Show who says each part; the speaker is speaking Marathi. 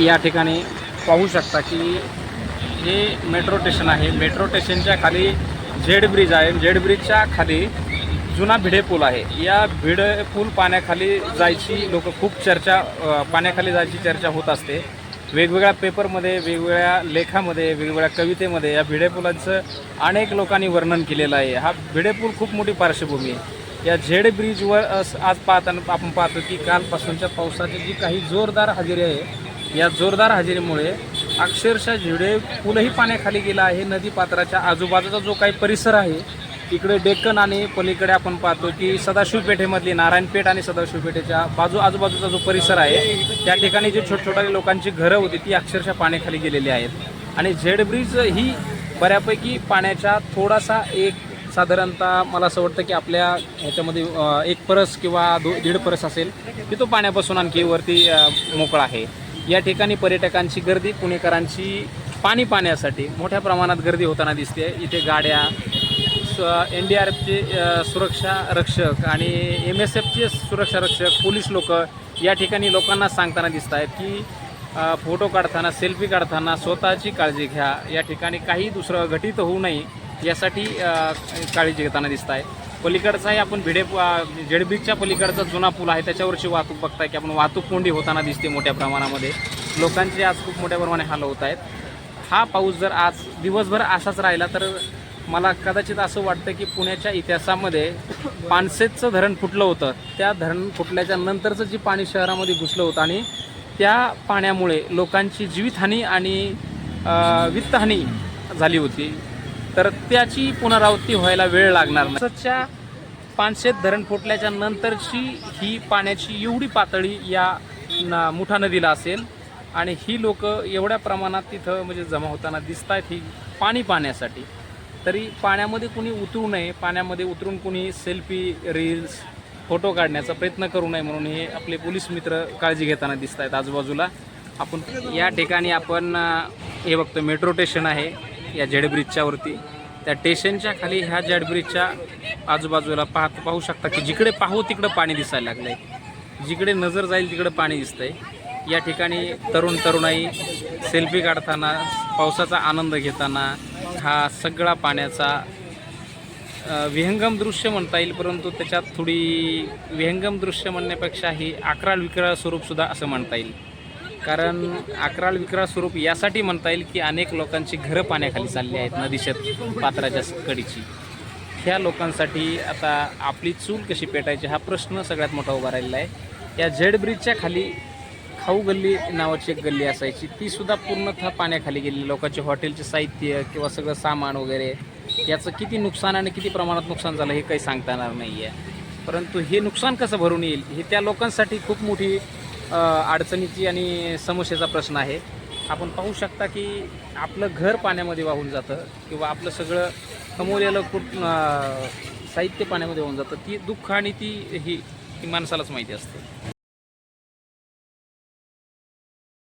Speaker 1: या ठिकाणी पाहू शकता की हे मेट्रो स्टेशन आहे. मेट्रो स्टेशनच्या खाली झेड ब्रिज आहे. झेड ब्रिजच्या खाली जुना भिडे पूल आहे. या भिडे पूल पाण्याखाली जायची लोक खूप चर्चा पाण्याखाली जायची चर्चा होत असते. वेगवेगळ्या पेपरमध्ये वेगवेगळ्या लेखामध्ये वेगवेगळ्या कवितेमध्ये या भिडे पुलांचं अनेक लोकांनी वर्णन केलेलं आहे. हा भिडे पूल खूप मोठी पार्श्वभूमी आहे. या झेड ब्रिजवर अस- आज पाहताना आपण पाहतो की कालपासूनच्या पावसाची जी काही जोरदार हजेरी आहे या जोरदार हजेरीमुळे अक्षरशः झेडे पुलही पाण्याखाली गेला आहे. नदी पात्राच्या आजूबाजूचा जो काही परिसर आहे इकडे डेक्कन आणि पलीकडे आपण पाहतो की सदाशिव पेठेमधली नारायणपेठ आणि सदाशिव पेठेच्या बाजू आजूबाजूचा जो परिसर आहे त्या ठिकाणी जी छोटछोटाली लोकांची घरं होती ती अक्षरशः पाण्याखाली गेलेली आहेत. आणि झेड ब्रिज ही बऱ्यापैकी पाण्याच्या थोडासा एक साधारणतः मला असं वाटतं की आपल्या ह्याच्यामध्ये एक परस किंवा दो दीड परस असेल की तो पाण्यापासून आणखी वरती मोकळा आहे. या ठिकाणी पर्यटकांची गर्दी पुणेकरांची पाणी पाण्यासाठी मोठ्या प्रमाणात गर्दी होताना दिसते. इथे गाड्या एन डी आर एफचे सुरक्षा रक्षक आणि एम एस एफचे सुरक्षा रक्षक पोलीस लोक या ठिकाणी लोकांना सांगताना दिसत आहेत की फोटो काढताना सेल्फी काढताना स्वतःची काळजी घ्या. या ठिकाणी काही दुसरं घटित होऊ नये यासाठी काळजी घेताना दिसत आहे. पलीकडचाही आपण भिडे जेडब्रिजच्या म्हणजे पलीकडचा जुना पूल आहे त्याच्यावरची वाहतूक बघताय की आपण वाहतूक कोंडी होताना दिसते मोठ्या प्रमाणामध्ये. लोकांचे आज खूप मोठ्या प्रमाणे हाल होत आहेत. हा पाऊस जर आज दिवसभर असाच राहिला तर मला कदाचित असं वाटतं की पुण्याच्या इतिहासामध्ये पानसेतचं धरण फुटलं होतं. त्या धरण फुटल्याच्या नंतरचं जे पाणी शहरामध्ये घुसलं होतं आणि त्या पाण्यामुळे लोकांची जीवितहानी आणि वित्तहानी झाली होती. तर त्याची पुनरावृत्ती व्हायला वेळ लागणार नाही. पानशेत धरण फुटल्याच्या नंतरची ही पाण्याची एवढी पातळी या ना मुठा नदीला असेल आणि ही लोक एवढ्या प्रमाणात तिथं म्हणजे जमा होताना दिसत आहेत ही पाणी पाण्यासाठी. तरी पाण्यामध्ये कुणी उतरू नये पाण्यामध्ये उतरून कुणी सेल्फी रील्स फोटो काढण्याचा प्रयत्न करू नये म्हणून हे आपले पोलीस मित्र काळजी घेताना दिसत आहेत आजूबाजूला. आपण या ठिकाणी आपण हे बघतो मेट्रो स्टेशन आहे. या जेड ब्रिजच्या वरती त्या स्टेशनच्या खाली ह्या जेड ब्रिजच्या आजूबाजूला पाहत पाहू शकता की जिकडे पाहू तिकडं पाणी दिसायला लागलं आहे जिकडे नजर जाईल तिकडं पाणी दिसतंय. या ठिकाणी तरुण तरुणाई सेल्फी काढताना पावसाचा आनंद घेताना हा सगळा पाण्याचा विहंगम दृश्य म्हणता येईल परंतु त्याच्यात थोडी विहंगम दृश्य म्हणण्यापेक्षा ही अकराळ विक्राळ स्वरूपसुद्धा असं म्हणता येईल. कारण अकराल विकराळ स्वरूप यासाठी म्हणता येईल की अनेक लोकांची घरं पाण्याखाली चालली आहेत नदीच्या पात्राच्या कडीची. ह्या लोकांसाठी आता आपली चूल कशी पेटायची हा प्रश्न सगळ्यात मोठा उभा राहिलेला आहे. या झेड ब्रिजच्या खाली खाऊ गल्ली नावाची एक गल्ली असायची ती सुद्धा पूर्णतः पाण्याखाली गेली लोकांचे हॉटेलचे साहित्य किंवा सगळं सामान वगैरे याचं किती नुकसान आणि किती प्रमाणात नुकसान झालं हे काही सांगता येणार नाही आहे परंतु हे नुकसान कसं भरून येईल हे त्या लोकांसाठी खूप मोठी अडचणीची आणि समस्येचा प्रश्न आहे. आपण पाहू शकता की आपलं घर पाण्यामध्ये वाहून जातं किंवा आपलं सगळं कमवलेलं कुठ साहित्य पाण्यामध्ये वाहून जातं. ती दुःख आणि ती ही ती माणसालाच माहिती असते.